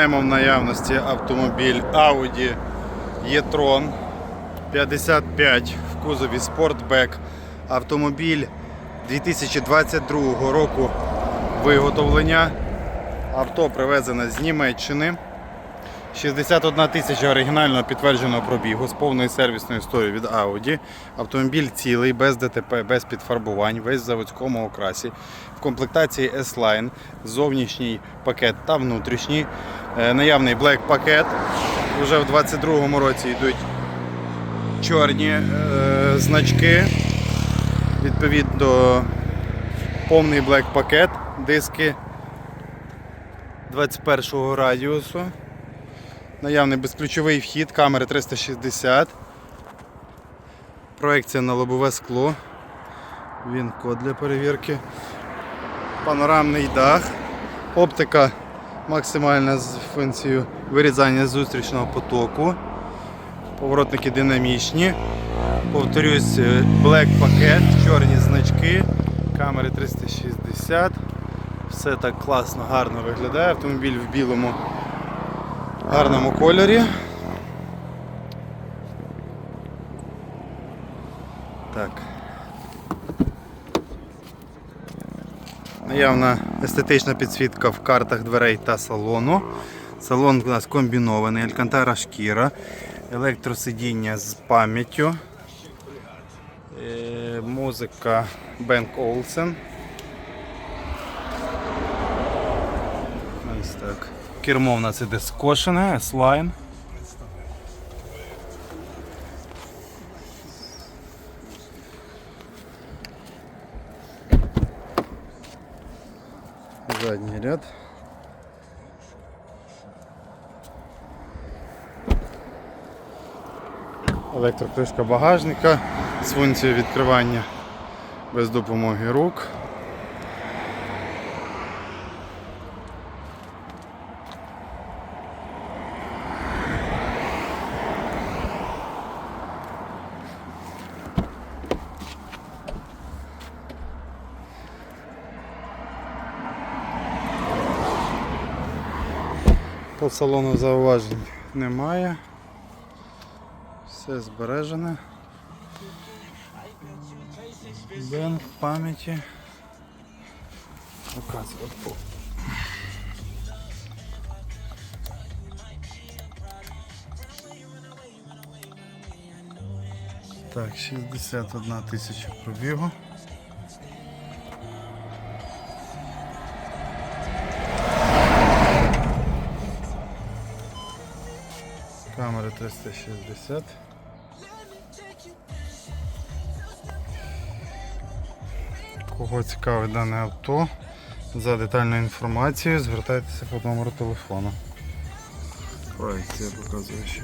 Маємо в наявності автомобіль Audi e-tron 55 в кузові Sportback. Автомобіль 2022 року виготовлення. Авто привезене з Німеччини. 61 тисяча оригінального підтвердженого пробігу з повною сервісною історією від Audi. Автомобіль цілий, без ДТП, без підфарбувань, весь в заводському окрасі. В комплектації S-Line, зовнішній пакет та внутрішній. Е, Наявний Black пакет. Вже в 2022 році йдуть чорні е, значки. Відповідно, повний Black пакет, диски 21 радіусу. Наявний безключовий вхід, камери 360. Проекція на лобове скло. Він код для перевірки. Панорамний дах. Оптика максимальна з функцією вирізання зустрічного потоку. Поворотники динамічні. Повторюсь, е, Black пакет, чорні значки, камери 360. Все так класно, гарно виглядає. Автомобіль в білому гарному кольорі. Так. Наявна естетична підсвітка в картах дверей та салону. Салон у нас комбінований, алькантара шкіра, електросидіння з пам'яттю, е, музика Бенк Олсен. Ось так. Кермо в нас іде скошене, S-Line. Задній ряд. Електрокришка багажника з функцією відкривання без допомоги рук. По салону зауважень немає. Все збережене. Бен пам'яті. Указувати по. Так, 61 тисяча пробігу. Камера 360. Кого цікавить дане авто, за детальною інформацією звертайтеся по номеру телефону. Проекція показує ще.